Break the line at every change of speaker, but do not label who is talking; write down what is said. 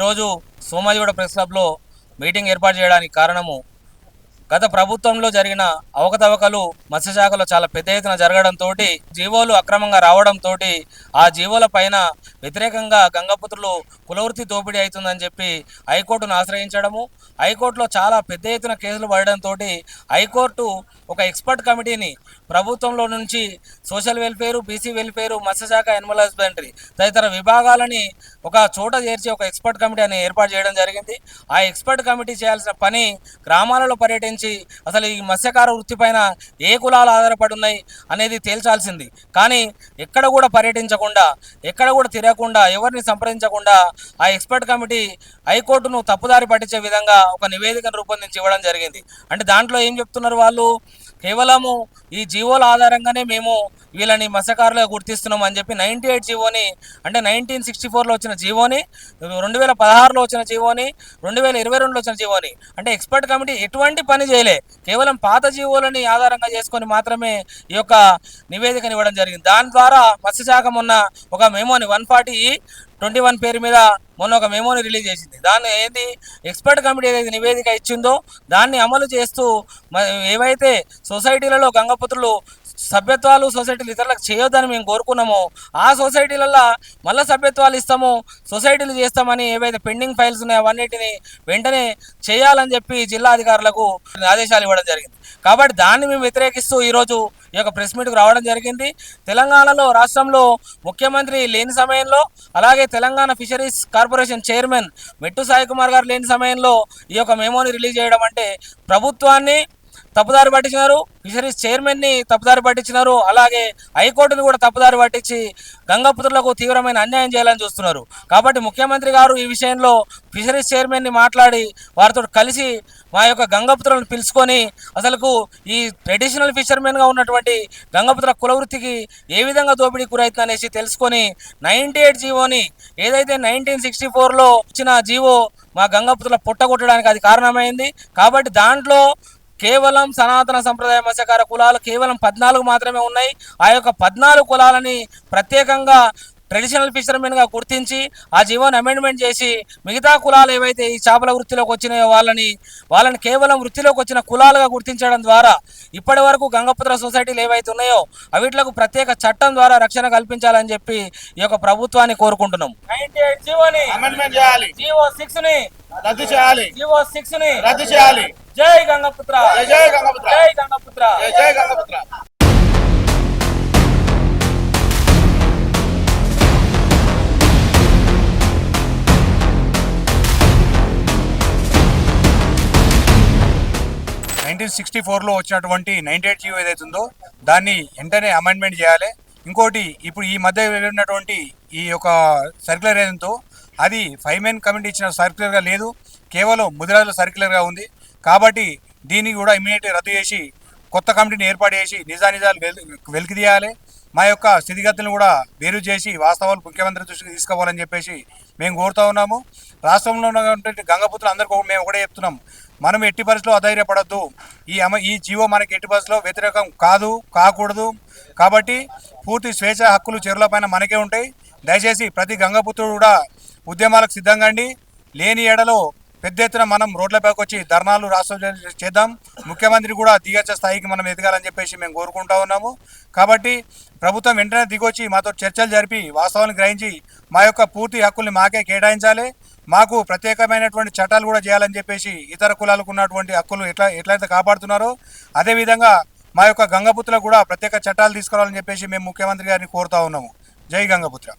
ఈరోజు సోమాజిగూడ ప్రెస్ క్లబ్లో మీటింగ్ ఏర్పాటు చేయడానికి కారణము గత ప్రభుత్వంలో జరిగిన అవకతవకలు మత్స్యశాఖలో చాలా పెద్ద ఎత్తున జరగడంతో జీవోలు అక్రమంగా రావడంతో ఆ జీవోల పైన వ్యతిరేకంగా గంగపుత్రులు కులవృత్తి దోపిడీ అవుతుందని చెప్పి హైకోర్టును ఆశ్రయించడము హైకోర్టులో చాలా పెద్ద ఎత్తున కేసులు పడడంతో హైకోర్టు ఒక ఎక్స్పర్ట్ కమిటీని ప్రభుత్వంలో నుంచి సోషల్ వెల్ఫేర్ బీసీ వెల్ఫేర్ మత్స్యశాఖ ఎనిమల్ హస్బెండరీ తదితర విభాగాలని ఒక చోట చేర్చి ఒక ఎక్స్పర్ట్ కమిటీ అని ఏర్పాటు చేయడం జరిగింది. ఆ ఎక్స్పర్ట్ కమిటీ చేయాల్సిన పని గ్రామాలలో పర్యటించి అసలు ఈ మత్స్యకార వృత్తి పైన ఏ కులాలు ఆధారపడి ఉన్నాయి అనేది తేల్చాల్సింది. కానీ ఎక్కడ కూడా పర్యటించకుండా ఎక్కడ కూడా తిరగకుండా ఎవరిని సంప్రదించకుండా ఆ ఎక్స్పర్ట్ కమిటీ హైకోర్టును తప్పుదారి పట్టించే విధంగా ఒక నివేదికను రూపొందించి ఇవ్వడం జరిగింది. అంటే దాంట్లో ఏం చెప్తున్నారు వాళ్ళు? కేవలము ఈ జీవోల ఆధారంగానే మేము వీళ్ళని మత్స్యకారులుగా గుర్తిస్తున్నాం అని చెప్పి నైన్టీ ఎయిట్ జీవోని అంటే నైన్టీన్ సిక్స్టీ ఫోర్లో వచ్చిన జీవోని రెండు వేల పదహారులో వచ్చిన జీవోని రెండు వేల ఇరవై రెండులో వచ్చిన జీవోని. అంటే ఎక్స్పర్ట్ కమిటీ ఎటువంటి పని చేయలే. కేవలం పాత జీవోలని ఆధారంగా చేసుకొని మాత్రమే ఈ యొక్క నివేదికను ఇవ్వడం జరిగింది. దాని ద్వారా మత్స్యశాఖ మొన్న ఒక మెమోని వన్ ఫార్టీ ట్వంటీ వన్ పేరు మీద మొన్న ఒక మెమోని రిలీజ్ చేసింది. దాన్ని ఏది? ఎక్స్పర్ట్ కమిటీ ఏదైతే నివేదిక ఇచ్చిందో దాన్ని అమలు చేస్తూ ఏవైతే సొసైటీలలో గంగపుత్రులు సభ్యత్వాలు సొసైటీలు ఇతరులకు చేయొద్దని మేము కోరుకున్నామో ఆ సొసైటీలలో మళ్ళీ సభ్యత్వాలు ఇస్తాము సొసైటీలు చేస్తామని ఏవైతే పెండింగ్ ఫైల్స్ ఉన్నాయో అవన్నిటిని వెంటనే చేయాలని చెప్పి జిల్లా అధికారులకు ఆదేశాలు ఇవ్వడం జరిగింది. కాబట్టి దాన్ని మేము వ్యతిరేకిస్తూ ఈరోజు ఈ యొక్క ప్రెస్ మీట్కు రావడం జరిగింది. తెలంగాణలో రాష్ట్రంలో ముఖ్యమంత్రి లేని సమయంలో అలాగే తెలంగాణ ఫిషరీస్ కార్పొరేషన్ చైర్మన్ మెట్టు సాయి కుమార్ గారు లేని సమయంలో ఈ యొక్క మెమోని రిలీజ్ చేయడం అంటే ప్రభుత్వాన్ని తప్పుదారి పట్టించినారు. ఫిషరీస్ చైర్మన్ని తప్పుదారి పట్టించినారు. అలాగే హైకోర్టును కూడా తప్పుదారి పట్టించి గంగపుత్రులకు తీవ్రమైన అన్యాయం చేయాలని చూస్తున్నారు. కాబట్టి ముఖ్యమంత్రి గారు ఈ విషయంలో ఫిషరీస్ చైర్మన్ని మాట్లాడి వారితో కలిసి మా యొక్క గంగపుత్రులను పిలుచుకొని అసలుకు ఈ ట్రెడిషనల్ ఫిషర్మెన్గా ఉన్నటువంటి గంగపుత్ర కులవృత్తికి ఏ విధంగా దోపిడీ గురవుతుంది అనేసి తెలుసుకొని నైంటీ ఎయిట్ జీవోని ఏదైతే నైన్టీన్ సిక్స్టీ ఫోర్లో ఇచ్చిన జీవో మా గంగపుత్రుల పుట్టగొట్టడానికి అది కారణమైంది. కాబట్టి దాంట్లో కేవలం సనాతన సంప్రదాయ మత్స్యకార కులాలు కేవలం పద్నాలుగు మాత్రమే ఉన్నాయి. ఆ యొక్క పద్నాలుగు కులాలని ప్రత్యేకంగా ట్రెడిషనల్ ఫిషర్మెన్గా గుర్తించి ఆ జీవోని అమెండ్మెంట్ చేసి మిగతా కులాలు ఏవైతే ఈ చేపల వృత్తిలోకి వచ్చినాయో వాళ్ళని వాళ్ళని కేవలం వృత్తిలోకి వచ్చిన కులాలుగా గుర్తించడం ద్వారా ఇప్పటి వరకు గంగపుత్ర సొసైటీలు ఏవైతే ఉన్నాయో అవిట్లకు ప్రత్యేక చట్టం ద్వారా రక్షణ కల్పించాలని చెప్పి ఈ యొక్క ప్రభుత్వాన్ని కోరుకుంటున్నాం. నైన్టీ ఎయిట్ జీవోని.
అమెండ్మెంట్ చేయాలి.
జీవో సిక్స్ని
రద్దు చేయాలి.
జీవో సిక్స్ని
రద్దు చేయాలి.
జై గంగపుత్ర.
జై జై గంగపుత్ర.
జై గంగపుత్ర.
జై జై గంగపుత్ర. నైన్టీన్ సిక్స్టీ ఫోర్లో వచ్చినటువంటి నైన్టీ ఎయిట్ జీవో ఏదైతే ఉందో దాన్ని వెంటనే అమెండ్మెంట్ చేయాలి. ఇంకోటి ఇప్పుడు ఈ మధ్య వెళ్ళినటువంటి ఈ యొక్క సర్క్యులర్ ఏదంతో అది ఫైవ్ మెన్ కమిటీ ఇచ్చిన సర్క్యులర్గా లేదు. కేవలం ముదిరాజుల సర్క్యులర్గా ఉంది. కాబట్టి దీన్ని కూడా ఇమీడియట్గా రద్దు చేసి కొత్త కమిటీని ఏర్పాటు చేసి నిజానిజాలు వెల్ వెలికి తీయాలి. మా యొక్క స్థితిగతులను కూడా వేరు చేసి వాస్తవాలు ముఖ్యమంత్రి దృష్టికి తీసుకోవాలని చెప్పేసి మేము కోరుతా ఉన్నాము. రాష్ట్రంలో ఉన్నటువంటి గంగపుత్రులు అందరికీ మేము ఒకటే చెప్తున్నాం. మనం ఎట్టి పరిస్థితిలో అధైర్యపడద్దు. ఈ ఈ జీవో మనకి ఎట్టి పరిస్థితిలో వ్యతిరేకం కాదు కాకూడదు. కాబట్టి పూర్తి స్వేచ్ఛ హక్కులు చెరువులపైన మనకే ఉంటాయి. దయచేసి ప్రతి గంగపుత్రుడు కూడా ఉద్యమాలకు సిద్ధంగా అండి లేని ఎడలో పెద్ద ఎత్తున మనం రోడ్లపైకి వచ్చి ధర్నాలు రాష్ట్రం చేద్దాం. ముఖ్యమంత్రి కూడా దిగచ్చ స్థాయికి మనం ఎదగాలని చెప్పేసి మేము కోరుకుంటా ఉన్నాము. కాబట్టి ప్రభుత్వం వెంటనే దిగొచ్చి మాతో చర్చలు జరిపి వాస్తవాన్ని గ్రహించి మా యొక్క పూర్తి హక్కుల్ని మాకే కేటాయించాలి. మాకు ప్రత్యేకమైనటువంటి చట్టాలు కూడా చేయాలని చెప్పేసి ఇతర కులాలకు ఉన్నటువంటి హక్కులు ఎట్లా ఎట్లయితే కాపాడుతున్నారో అదేవిధంగా మా యొక్క గంగపుత్ర కూడా ప్రత్యేక చట్టాలు తీసుకురావాలని చెప్పేసి మేము ముఖ్యమంత్రి గారిని కోరుతా ఉన్నాము. జై గంగపుత్ర.